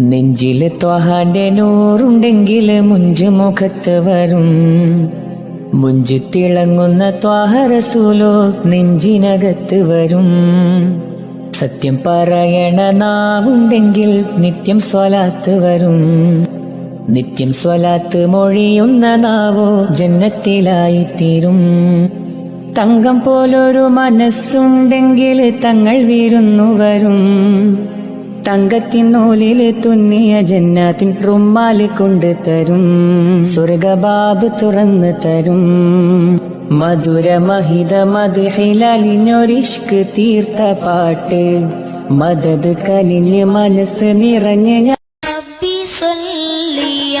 നെഞ്ചിൽ ത്വഹാന്റെ നൂറുണ്ടെങ്കിൽ മുഞ്ചു മുഖത്ത് വരും. മുഞ്ചു തിളങ്ങുന്ന ത്വാഹറസൂലോ നെഞ്ചിനകത്ത് വരും. സത്യം പറയണ നാവുണ്ടെങ്കിൽ നിത്യം സ്വലാത്ത് വരും. നിത്യം സ്വലാത്ത് മൊഴിയുന്ന നാവോ ജന്നത്തിലായി തീരും തങ്കം പോലൊരു മനസ്സുണ്ടെങ്കിൽ തങ്ങൾ വീരുന്നു വരും. തങ്കത്തിൻ നൂലിൽ തുന്നിയ ജന്നാത്തിൻ റുമാൽ കൊണ്ട് തരും. സ്വർഗബാബ് തുറന്ന് തരും. മധുരമഹിത മധുഹിലലിഞ്ഞൊരിഷ്ക് തീർത്ത പാട്ട്. മദത് കലിഞ്ഞ് മനസ്സ് നിറഞ്ഞ് ഞാൻ റബ്ബി സല്ലി